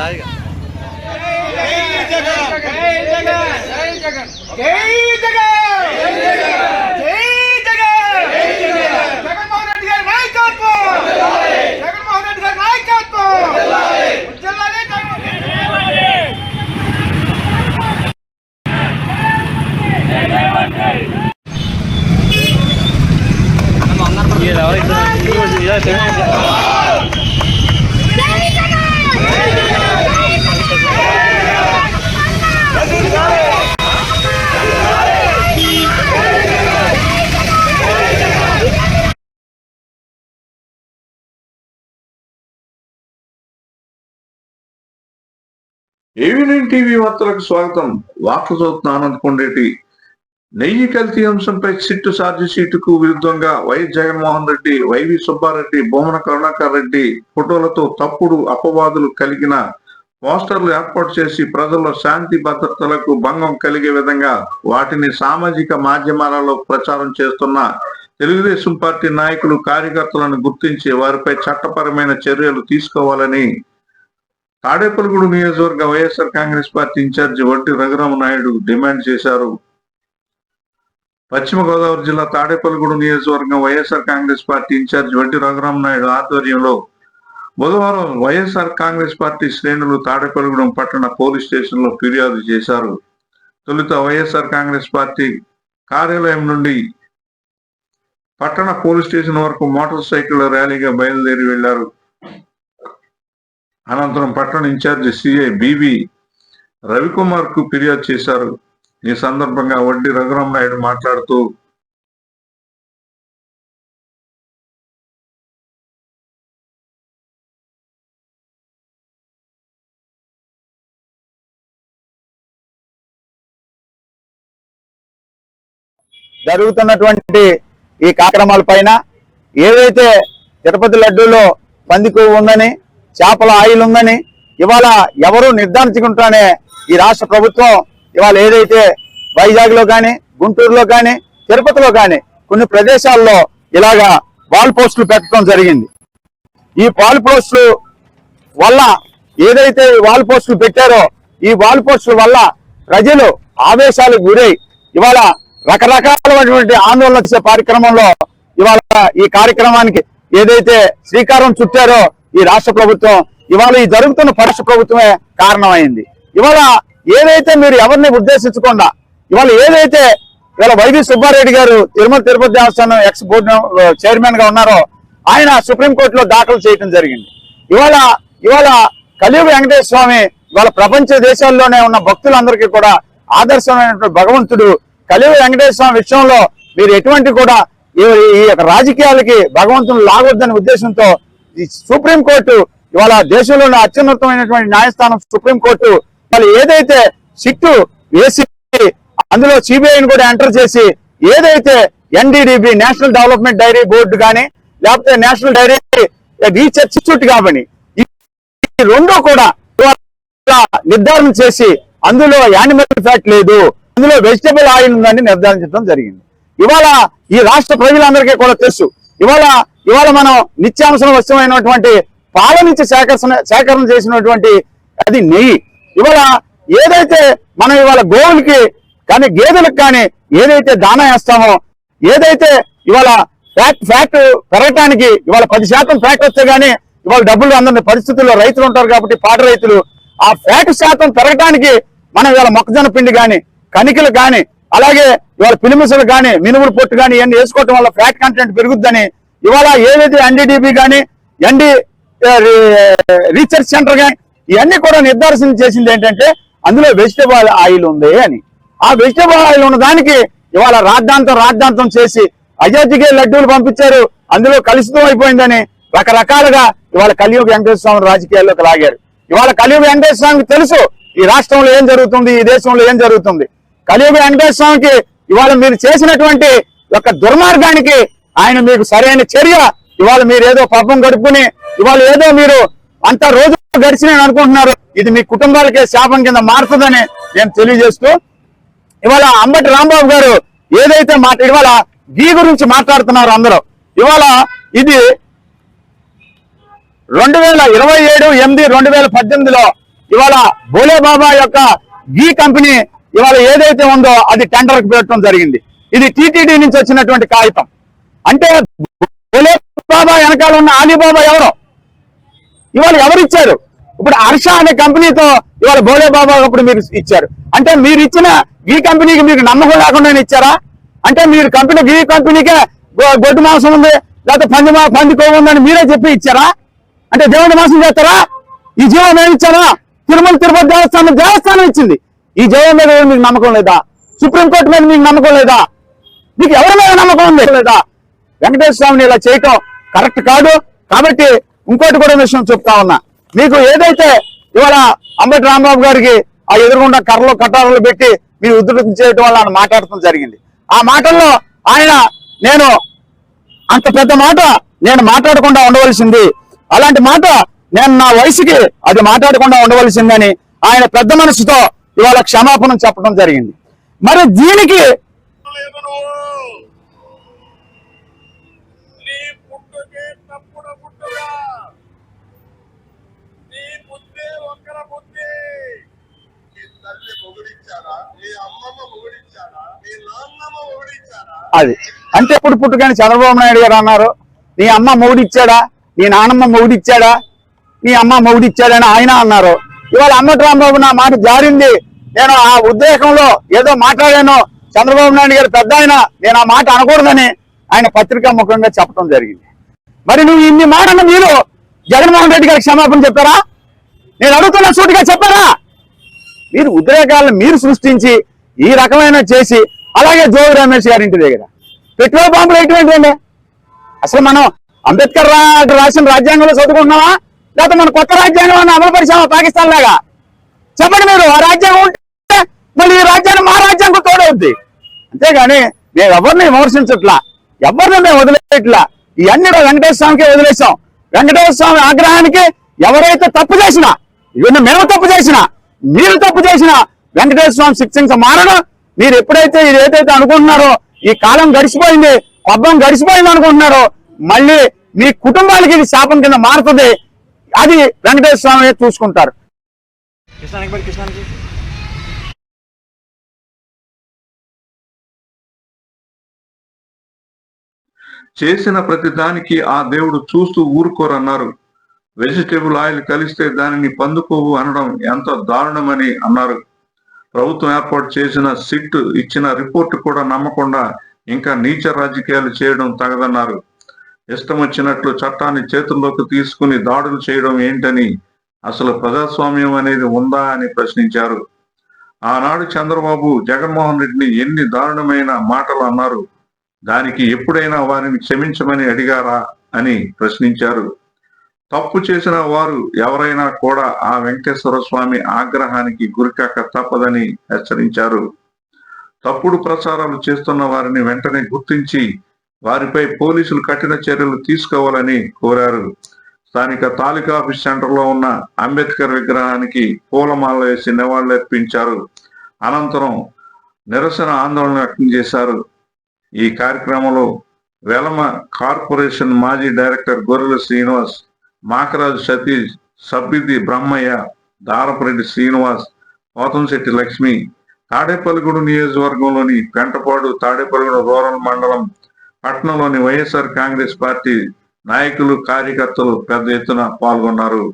దారిగా జగన్మోహన్ రెడ్డి గారి నాయకత్వం జగన్మోహన్ రెడ్డి గారి నాయకత్వం ఏవినైన్ టీవీ వార్తలకు స్వాగతం. వార్తలు చదువుతున్న ఆనంద్ కొండేటి నెయ్యి కల్తీ అంశంపై సిట్టు ఛార్జీ సీటుకు విరుద్ధంగా వైఎస్ జగన్మోహన్ రెడ్డి వైవి సుబ్బారెడ్డి బొమ్మన కరుణాకర్ రెడ్డి ఫోటోలతో తప్పుడు అపవాదులు కలిగిన పోస్టర్లు ఏర్పాటు చేసి ప్రజల్లో శాంతి భద్రతలకు భంగం కలిగే విధంగా వాటిని సామాజిక మాధ్యమాలలో ప్రచారం చేస్తున్న తెలుగుదేశం పార్టీ నాయకులు కార్యకర్తలను గుర్తించి వారిపై చట్టపరమైన చర్యలు తీసుకోవాలని తాడేపల్లిగూడు నియోజకవర్గ వైఎస్ఆర్ కాంగ్రెస్ పార్టీ ఇన్ఛార్జి వంటి రఘురామ నాయుడు డిమాండ్ చేశారు. పశ్చిమ గోదావరి జిల్లా తాడేపల్లిగూడు నియోజకవర్గం వైఎస్ఆర్ కాంగ్రెస్ పార్టీ ఇన్ఛార్జి వంటి రఘురామ నాయుడు ఆధ్వర్యంలో బుధవారం వైఎస్ఆర్ కాంగ్రెస్ పార్టీ శ్రేణులు తాడేపల్లిగూడెం పట్టణ పోలీస్ స్టేషన్లో ఫిర్యాదు చేశారు. తొలుత వైఎస్ఆర్ కాంగ్రెస్ పార్టీ కార్యాలయం నుండి పట్టణ పోలీస్ స్టేషన్ వరకు మోటార్ సైకిల్ ర్యాలీగా బయలుదేరి వెళ్ళారు. అనంతరం పట్టణ ఇన్ఛార్జి సిఐ బివి రవికుమార్కు ఫిర్యాదు చేశారు. ఈ సందర్భంగా వడ్డీ రఘురామ నాయుడు మాట్లాడుతూ జరుగుతున్నటువంటి ఈ కార్యక్రమాల పైన ఏదైతే తిరుపతి లడ్డూలో పందికు ఉందని చేపల ఆయిల్ ఉందని ఇవాళ ఎవరు నిర్ధారించుకుంటానే ఈ రాష్ట్ర ప్రభుత్వం ఇవాళ ఏదైతే వైజాగ్లో కానీ గుంటూరులో కానీ తిరుపతిలో కానీ కొన్ని ప్రదేశాల్లో ఇలాగా వాల్ పోస్టులు పెట్టడం జరిగింది. ఈ వాల్ పోస్టులు వల్ల ఏదైతే వాల్ పోస్టులు పెట్టారో ఈ వాల్ పోస్టుల వల్ల ప్రజలు ఆవేశాలకు గురై ఇవాళ రకరకాలైనటువంటి ఆందోళన చేసే కార్యక్రమంలో ఇవాళ ఈ కార్యక్రమానికి ఏదైతే శ్రీకారం చుట్టారో ఈ రాష్ట్ర ప్రభుత్వం ఇవాళ ఈ జరుగుతున్న పరోక్ష ప్రభుత్వమే కారణమైంది. ఇవాళ ఏదైతే మీరు ఎవరిని ఉద్దేశించకుండా ఇవాళ ఏదైతే ఇవాళ వైవి సుబ్బారెడ్డి గారు తిరుమల తిరుపతి దేవస్థానం ఎక్స్ బోర్డు చైర్మన్గా ఉన్నారో ఆయన సుప్రీంకోర్టులో దాఖలు చేయడం జరిగింది. ఇవాళ ఇవాళ కలియుగ వెంకటేశ్వర స్వామి ఇవాళ ప్రపంచ దేశాల్లోనే ఉన్న భక్తులందరికీ కూడా ఆదర్శమైనటువంటి భగవంతుడు కలియుగ వెంకటేశ్వర స్వామి విషయంలో మీరు ఎటువంటి కూడా ఈ- ఈ యొక్క రాజకీయాలకి భగవంతుని లాగొద్దని ఉద్దేశంతో సుప్రీంకోర్టు ఇవాళ దేశంలోని అత్యున్నతమైనటువంటి న్యాయస్థానం సుప్రీంకోర్టు వాళ్ళు ఏదైతే సిట్టు వేసి అందులో సిబిఐని కూడా ఎంటర్ చేసి ఏదైతే NDDB national development dairy board కానీ లేకపోతే నేషనల్ డైరీ రీసెర్చ్ ఇన్స్టిట్యూట్ కానీ ఈ రెండో రెండు కూడా నిర్ధారణ చేసి అందులో యానిమల్ ఫ్యాట్ లేదు అందులో వెజిటబుల్ ఆయిల్ ఉందని నిర్ధారించడం జరిగింది. ఇవాళ ఈ రాష్ట్ర ప్రజలందరికీ కూడా తెలుసు. ఇవాళ ఇవాళ మనం నిత్యావసర వస్తువైనటువంటి పాల నుంచి సేకరణ సేకరణ చేసినటువంటి అది నెయ్యి. ఇవాళ ఏదైతే మనం ఇవాళ గోవులకి కానీ గేదెలకు కానీ ఏదైతే దానా వేస్తామో ఏదైతే ఇవాళ ఫ్యాక్ట్ ఫ్యాక్ట్ పెరగటానికి ఇవాళ పది శాతం ఫ్యాక్ట్ వస్తే గానీ ఇవాళ డబ్బులు అందరిని పరిస్థితుల్లో రైతులు ఉంటారు కాబట్టి పాట రైతులు ఆ ఫ్యాక్ట్ శాతం పెరగటానికి మనం ఇవాళ మొక్కజొన్న పిండి కానీ కణికలు కానీ అలాగే ఇవాళ పిలిమిసలు కానీ మినుములు పొట్టు కానీ ఇవన్నీ వేసుకోవటం వల్ల ఫ్యాట్ కంటెంట్ పెరుగుద్దని ఇవాళ ఏదైతే ఎన్డీడీబీ కానీ ఎన్డీ రీసెర్చ్ సెంటర్ కానీ ఇవన్నీ కూడా నిర్ధారణ చేసింది ఏంటంటే అందులో వెజిటబుల్ ఆయిల్ ఉంది అని. ఆ వెజిటబుల్ ఆయిల్ ఉన్న దానికి ఇవాళ రాద్ధాంతం రాద్ధాంతం చేసి అయోధ్యకే లడ్డూలు పంపించారు. అందులో కలుషితం అయిపోయిందని రకరకాలుగా ఇవాళ కలియుగ వెంకటేశ్వర స్వామి రాజకీయాల్లోకి లాగారు. ఇవాళ కలియుగ వెంకటేశ్వర స్వామికి తెలుసు ఈ రాష్ట్రంలో ఏం జరుగుతుంది ఈ దేశంలో ఏం జరుగుతుంది. కలియుగ వెంకటేశ్వర స్వామికి ఇవాళ మీరు చేసినటువంటి యొక్క దుర్మార్గానికి ఆయన మీకు సరైన చర్య. ఇవాళ మీరు ఏదో పబ్బం గడుపుకుని ఇవాళ ఏదో మీరు అంత రోజు గడిచిన అనుకుంటున్నారు. ఇది మీ కుటుంబాలకే శాపం కింద మారుతుందని నేను తెలియజేస్తూ ఇవాళ అంబటి రాంబాబు గారు ఏదైతే మాట ఇవాళ గీ గురించి మాట్లాడుతున్నారు అందరూ. ఇవాళ ఇది రెండు వేల ఇరవై ఏడు ఎనిమిది రెండు వేల పద్దెనిమిదిలో ఇవాళ భోలేబాబా యొక్క గీ కంపెనీ ఇవాళ ఏదైతే ఉందో అది టెండర్కి పెట్టడం జరిగింది. ఇది టీటీడీ నుంచి వచ్చినటువంటి కాగితం. అంటే బాబా వెనకాల ఉన్న ఆలీబాబా ఎవరు? ఇవాళ ఎవరు ఇచ్చారు? ఇప్పుడు హర్ష అనే కంపెనీతో ఇవాళ భోలే బాబా ఒకప్పుడు మీరు ఇచ్చారు. అంటే మీరు ఇచ్చిన ఈ కంపెనీకి మీకు నమ్మకం లేకుండా ఇచ్చారా? అంటే మీరు కంపెనీ ఈ కంపెనీకే గొడ్డు మాంసం ఉంది లేకపోతే పంది మా పంది ఉందని మీరే చెప్పి ఇచ్చారా? అంటే దేవుడి మాంసం చేస్తారా? ఈ జీవం ఏమి ఇచ్చారా తిరుమల తిరుపతి దేవస్థానం దేవస్థానం ఇచ్చింది. ఈ జీవం మీద మీకు నమ్మకం లేదా? సుప్రీంకోర్టు మీద మీకు నమ్మకం లేదా? మీకు ఎవరి మీద నమ్మకం లేదా వెంకటేశ్వర స్వామిని ఇలా చేయటం కరెక్ట్ కాదు. కాబట్టి ఇంకోటి కూడా విషయం చెప్తా ఉన్నా. మీకు ఏదైతే ఇవాళ అంబటి రాంబాబు గారికి ఆ ఎదురుగుండా కర్రలు కటారలు పెట్టి మీరు ఉధృతం చేయడం వల్ల ఆయన మాట్లాడటం జరిగింది. ఆ మాటల్లో ఆయన నేను అంత పెద్ద మాట నేను మాట్లాడకుండా ఉండవలసింది. అలాంటి మాట నేను నా వయసుకి అది మాట్లాడకుండా ఉండవలసిందని ఆయన పెద్ద మనసుతో ఇవాళ క్షమాపణ చెప్పడం జరిగింది. మరి దీనికి అది. అంటే ఇప్పుడు పుట్టుకని చంద్రబాబు నాయుడు గారు అన్నారు నీ అమ్మ మొగుడిచ్చాడా? నీ నానమ్మ మొగుడిచ్చాడా? నీ అమ్మ మొగుడిచ్చాడని ఆయన అన్నారు. ఇవాళ అమ్మటి రాంబాబు నా మాట జారింది. నేను ఆ ఉద్రేకంలో ఏదో మాట్లాడాను. చంద్రబాబు నాయుడు గారు పెద్ద ఆయన. నేను ఆ మాట అనకూడదని ఆయన పత్రికా ముఖంగా చెప్పడం జరిగింది. మరి నువ్వు ఇన్ని మాటలు మీరు జగన్మోహన్ రెడ్డి గారికి క్షమాపణ చెప్పారా నేను అడుగుతున్న సూటిగా చెప్పారా? మీరు ఉద్రేకాలను మీరు సృష్టించి ఈ రకమైన చేసి అలాగే జోగి రమేష్ గారి ఇంటి దగ్గర. పెట్రోల్ పంపులు ఎటువంటివండి? అసలు మనం అంబేద్కర్ రా- రాసిన రాజ్యాంగంలో చదువుకుంటున్నావా లేకపోతే మన కొత్త రాజ్యాంగం అమలు పరిచామా పాకిస్తాన్ లాగా? చెప్పండి మీరు ఆ రాజ్యాంగం ఉంటే మళ్ళీ ఈ రాజ్యాన్ని మా రాజ్యాంగం తోడవుద్ది. అంతేగాని మేము ఎవరిని విమర్శించట్లా? ఎవరిని మేము వదిలేయట్లా ఇవన్నీ వెంకటేశ్వర స్వామికి వదిలేసాం వెంకటేశ్వర స్వామి ఆగ్రహానికి ఎవరైతే తప్పు చేసినా ఇవన్నీ మేము తప్పు చేసినా మీరు తప్పు చేసినా వెంకటేశ్వర స్వామి శిక్షించ మారడం మీరు ఎప్పుడైతే ఇది ఏదైతే అనుకుంటున్నారో ఈ కాలం గడిచిపోయింది పబ్బం గడిచిపోయింది అనుకుంటున్నారో మళ్ళీ మీ కుటుంబాలకి ఇది శాపం కింద మారుతుంది. అది వెంకటేశ్వర స్వామి చూసుకుంటారు. చేసిన ప్రతి దానికి ఆ దేవుడు చూస్తూ ఊరుకోరన్నారు. వెజిటేబుల్ ఆయిల్ కలిస్తే దానిని పందుకోవు అనడం ఎంతో దారుణమని అన్నారు. ప్రభుత్వం ఏర్పాటు చేసిన సిట్ ఇచ్చిన రిపోర్ట్ కూడా నమ్మకుండా ఇంకా నీచ రాజకీయాలు చేయడం తగదన్నారు. ఇష్టం వచ్చినట్లు చట్టాన్ని చేతుల్లోకి తీసుకుని దాడులు చేయడం ఏంటని అసలు ప్రజాస్వామ్యం అనేది ఉందా అని ప్రశ్నించారు. ఆనాడు చంద్రబాబు జగన్మోహన్ రెడ్డిని ఎన్ని దారుణమైన మాటలు అన్నారు. దానికి ఎప్పుడైనా వారిని క్షమించమని అడిగారా అని ప్రశ్నించారు. తప్పు చేసిన వారు ఎవరైనా కూడా ఆ వెంకటేశ్వర స్వామి ఆగ్రహానికి గురికాక తప్పదని హెచ్చరించారు. తప్పుడు ప్రచారాలు చేస్తున్న వారిని వెంటనే గుర్తించి వారిపై పోలీసులు కఠిన చర్యలు తీసుకోవాలని కోరారు. స్థానిక తాలూకా ఆఫీస్ సెంటర్లో ఉన్న అంబేద్కర్ విగ్రహానికి పూలమాల వేసి నివాళులర్పించారు. అనంతరం నిరసన ఆందోళన వ్యక్తం చేశారు. ఈ కార్యక్రమంలో వెలమ కార్పొరేషన్ మాజీ డైరెక్టర్ గొర్రెల శ్రీనివాస్ మాకరాజు సతీష్ సబ్బిది బ్రహ్మయ్య దారపరెడ్డి శ్రీనివాస్ పోతంశెట్టి లక్ష్మి తాడేపల్లిగూడు నియోజకవర్గంలోని పెంటపాడు తాడేపల్లిగూడు రూరల్ మండలం పట్టణంలోని వైఎస్ఆర్ కాంగ్రెస్ పార్టీ నాయకులు కార్యకర్తలు పెద్ద ఎత్తున పాల్గొన్నారు.